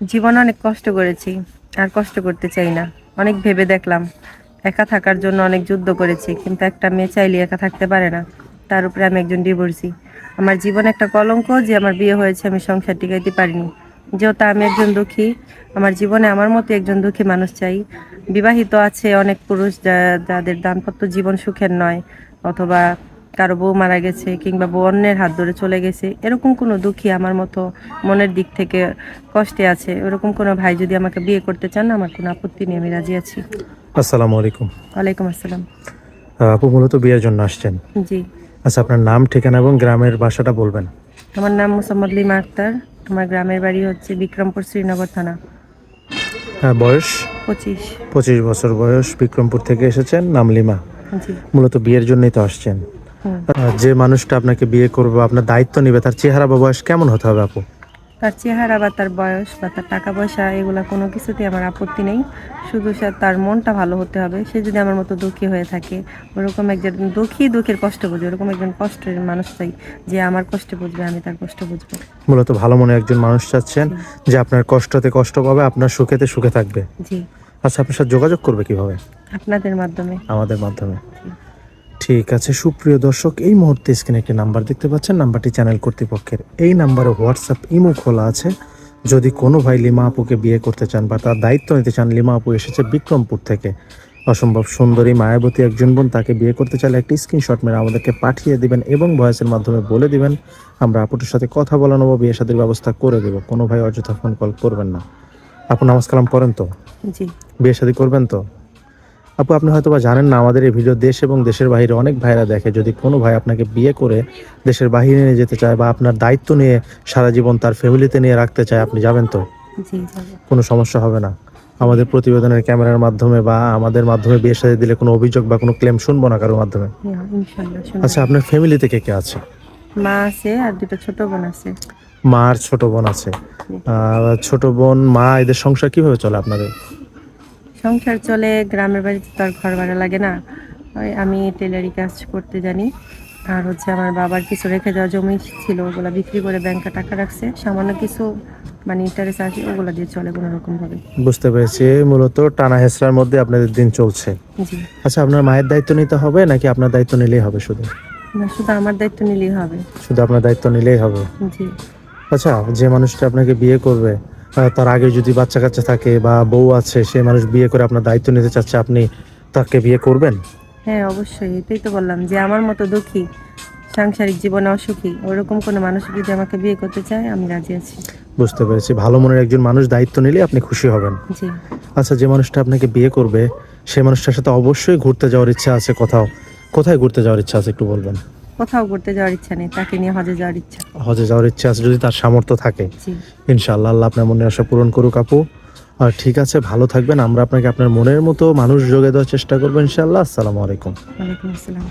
জীবনে অনেক কষ্ট করেছি, আর কষ্ট করতে চাই না। অনেক ভেবে দেখলাম, একা থাকার জন্য অনেক যুদ্ধ করেছি, কিন্তু একটা মেয়ে চাইলে একা থাকতে পারে না। তার উপরে আমি একজন ডিভোর্সি আমার জীবনে একটা কলঙ্ক যে আমার বিয়ে হয়েছে, আমি সংসার টিকাইতে পারিনি। যেহেতু আমি একজন দুঃখী, আমার জীবনে আমার মতো একজন দুঃখী মানুষ চাই। বিবাহিত আছে অনেক পুরুষ যাদের দাম্পত্য জীবন সুখের নয়, অথবা কারও বউ মারা গেছে কিংবা বউ অন্যের হাত ধরে চলে গেছে এরকম কোনো দুঃখী আমার মতো মনের দিক থেকে কষ্টে আছে? এরকম কোনো ভাই যদি আমাকে বিয়ে করতে চান আমার কোনো আপত্তি নেই আমি রাজি আছি। আসসালামু আলাইকুম। ওয়ালাইকুম আসসালাম। আপু মূলত বিয়ের জন্য আসছেন। জি। আচ্ছা আপনার নাম ঠিকানা এবং গ্রামের বাসাটা বলবেন। আমার নাম মোসাম্মদ লিমা আক্তার। আমার গ্রামের বাড়ি হচ্ছে বিক্রমপুর শ্রীনগর থানা। হ্যাঁ বয়স? পঁচিশ। পঁচিশ বছর বয়স বিক্রমপুর থেকে এসেছেন নাম লিমা। মূলত বিয়ের জন্যই তো আসছেন। যে মানুষটা আপনাকে বিয়ে করবে আপনার দায়িত্ব নেবে তার চেহারা বা বয়স কেমন হতে হবে আপু? তার চেহারা বা তার বয়স বা তার টাকা পয়সা এগুলা কোনো কিছুতে আমার আপত্তি নেই। শুধু সে তার মনটা ভালো হতে হবে। সে যদি আমার মতো দুঃখী হয়ে থাকে ওরকম একজন দুঃখী দুঃখের কষ্ট বুঝবে ওরকম একজন কষ্টের মানুষ চাই যে আমার কষ্ট বুঝবে আমি তার কষ্ট বুঝব। মূলত ভালো মনে একজন মানুষ চাচ্ছেন যে আপনার কষ্টতে কষ্ট পাবে আপনার সুখেতে সুখে থাকবে। জি। আচ্ছা আপনার সাথে যোগাযোগ করবে কীভাবে? আপনাদের মাধ্যমে। আমাদের মাধ্যমে। ঠিক আছে সুপ্রিয় দর্শক এই মুহূর্তে স্ক্রিনে একটি নাম্বার দেখতে পাচ্ছেন। নাম্বারটি চ্যানেল কর্তৃপক্ষের। এই নাম্বারে হোয়াটসঅ্যাপ ইমো খোলা আছে। যদি কোনো ভাই লিমা আপুকে বিয়ে করতে চান বা তার দায়িত্ব নিতে চান লিমা আপু এসেছে বিক্রমপুর থেকে। অসম্ভব সুন্দরী মায়াবতী একজন বোন তাকে বিয়ে করতে চাইলে একটি স্ক্রিনশট মেরে আমাদেরকে পাঠিয়ে দিবেন এবং ভয়েসের মাধ্যমে বলে দিবেন আমরা আপুটির সাথে কথা বলানো বা বিয়ে সাথে ব্যবস্থা করে দেবো। কোনো ভাই অযথা ফোন কল করবেন না। আপু নামাজ কালাম পড়েন তো? বিয়ে শাদী করবেন তো? আপু আপনি হয়তো বা জানেন না আমাদের এই ভিডিও দেশ এবং দেশের বাইরে অনেক ভাইরা দেখে যদি কোনো ভাই আপনাকে বিয়ে করে দেশের বাহিরে নিয়ে যেতে চায় বা আপনার দায়িত্ব নিয়ে সারা জীবন তার ফ্যামিলিতে নিয়ে রাখতে চায় আপনি যাবেন তো? কোনো সমস্যা হবে না। আমাদের প্রতিবেদনের ক্যামেরার মাধ্যমে বা আমাদের মাধ্যমে বিয়ের সাথে দিলে কোনো অভিযোগ বা কোনো ক্লেম শুনব না কারোর মাধ্যমে? হ্যাঁ। আচ্ছা আপনার ফ্যামিলিতে কে কে আছে? মা আছে আর দুটো ছোট বোন আছে। মা আর ছোট বোন আছে। ছোট বোন মা এদের সংসার কীভাবে চলে আপনাদের? সংসার চলে গ্রামের বাড়িতে তো আর ঘর ভাড়া লাগে না। ওই আমি টেলারি কাজ করতে জানি। আর হচ্ছে আমার বাবার কিছু রেখে যাওয়া জমি ছিল ওগুলা বিক্রি করে ব্যাংকে টাকা রাখছে। সামান্য কিছু মানে ইন্টারেস্ট আছে ওগুলো দিয়ে চলে কোনো রকম ভাবে বুঝতে পেরেছি। মূলত টানা হেসরার মধ্যে আপনাদের দিন চলছে। আচ্ছা আপনার মায়ের দায়িত্ব নিতে হবে নাকি আপনার দায়িত্ব নিলেই হবে শুধু? না শুধু আমার দায়িত্ব নিলেই হবে। শুধু আপনার দায়িত্ব নিলেই হবে। জি। আচ্ছা যে মানুষটা আপনাকে বিয়ে করবে তার আগে যদি বাচ্চা কাচ্চা থাকে বা বউ আছে সে মানুষ বিয়ে করে আপনার দায়িত্ব নিতে চাচ্ছে আপনি তাকে বিয়ে করবেন? হ্যাঁ অবশ্যই। এটাই তো বললাম যে আমার মতো দুঃখী সাংসারিক জীবনে অসুখী ওরকম কোনো মানুষ যদি আমাকে বিয়ে করতে চায় আমি রাজি আছি। বুঝতে পেরেছি। ভালো মনের একজন মানুষ দায়িত্ব নিলে আপনি খুশি হবেন। জি। আচ্ছা যে মানুষটা আপনাকে বিয়ে করবে সেই মানুষটার সাথে অবশ্যই ঘুরতে যাওয়ার ইচ্ছা আছে কোথাও। কোথায় ঘুরতে যাওয়ার ইচ্ছা আছে একটু বলবেন? কোথাও ঘুরতে যাওয়ার ইচ্ছা নেই তাকে নিয়ে হজে যাওয়ার ইচ্ছা। হজে যাওয়ার ইচ্ছা আছে যদি তার সামর্থ্য থাকে। ইনশাআল্লাহ আল্লাহ আপনার মনে আশা পূরণ করুক আপু। আর ঠিক আছে ভালো থাকবেন আমরা আপনাকে আপনার মনের মতো মানুষ যোগে দেওয়ার চেষ্টা করব ইনশাআল্লাহ। আসসালামু আলাইকুম। ওয়ালাইকুম আসসালাম।